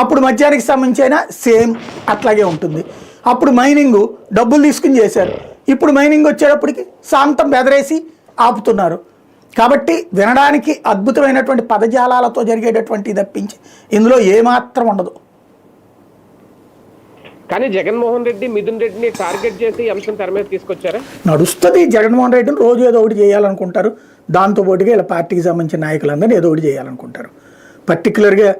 అప్పుడు మద్యానికి సంబంధించి అయినా సేమ్ అట్లాగే ఉంటుంది. అప్పుడు మైనింగ్ డబ్బులు తీసుకుని చేశారు. ఇప్పుడు మైనింగ్ వచ్చేటప్పటికి శాంతం బెదరేసి ఆపుతున్నారు. కాబట్టి వినడానికి అద్భుతమైనటువంటి పదజాలాలతో జరిగేటటువంటి తప్పించి ఇందులో ఏమాత్రం ఉండదు. కానీ జగన్మోహన్ రెడ్డి మిథున్ రెడ్డిని టార్గెట్ చేసి అంశం తెర మీద తీసుకొచ్చారా? నడుస్తుంది. జగన్మోహన్ రెడ్డిని రోజు ఏదో ఒకటి చేయాలనుకుంటారు. దాంతో పాటుగా ఇలా పార్టీకి సంబంధించిన నాయకులందరినీ ఏదో ఒకటి చేయాలనుకుంటారు. పర్టికులర్గా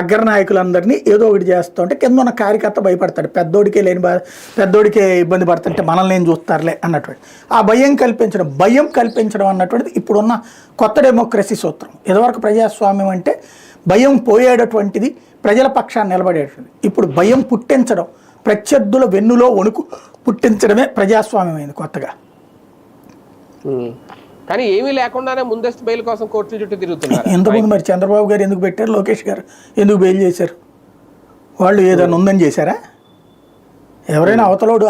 అగ్ర నాయకులందరినీ ఏదో ఒకటి చేస్తూ ఉంటే కింద ఉన్న కార్యకర్త భయపడతాడు. పెద్దోడికే లేని బా పెద్దోడికే ఇబ్బంది పడుతుంటే మనల్ని ఏం చూస్తారులే అన్నటువంటి. ఆ భయం కల్పించడం భయం కల్పించడం అన్నటువంటిది ఇప్పుడున్న కొత్త డెమోక్రసీ సూత్రం. ఇదివరకు ప్రజాస్వామ్యం అంటే భయం పోయేటటువంటిది ప్రజల పక్షాన్ని నిలబడేటువంటిది ఇప్పుడు భయం పుట్టించడం ప్రత్యర్థుల వెన్నులో వణుకు పుట్టించడమే ప్రజాస్వామ్యమైంది కొత్తగా. కానీ ఏమీ లేకుండానే ముందస్తు బెయిల్ కోసం కోర్టుల చుట్టూ తిరుగుతున్నారు. ఇంతకుముందు మరి చంద్రబాబు గారు ఎందుకు పెట్టారు? లోకేష్ గారు ఎందుకు బెయిల్ చేశారు? వాళ్ళు ఏదైనా ఉందని చేశారా? ఎవరైనా అవతలోడు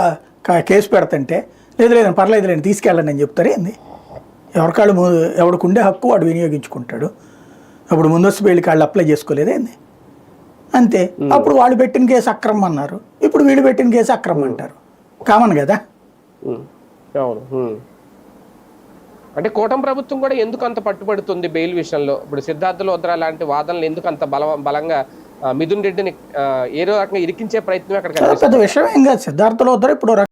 కేసు పెడతంటే లేదు లేదండి పర్లేదు లేండి తీసుకెళ్ళండి అని చెప్తారు ఏంది? ఎవరికాళ్ళు ఎవడికి ఉండే హక్కు వాడు వినియోగించుకుంటాడు. అప్పుడు ముందస్తు బెయిల్కి వాళ్ళు అప్లై చేసుకోలేదే ఏంది? అంతే. అప్పుడు వాళ్ళు పెట్టిన కేసు అక్రమం అన్నారు. ఇప్పుడు వీళ్ళు పెట్టిన కేసు అక్రమం అంటారు. కామన్ కదా. అంటే కూటమి ప్రభుత్వం కూడా ఎందుకు అంత పట్టుబడుతుంది బెయిల్ విషయంలో? ఇప్పుడు సిద్ధార్థ లోద్రా లాంటి వాదనలు ఎందుకు అంత బల బలంగా మిథున్ రెడ్డిని ఏదో రకంగా ఇరికించే ప్రయత్నం అక్కడ పెద్ద విషయం ఏం కాదు. సిద్ధార్థలో వద్దరు ఇప్పుడు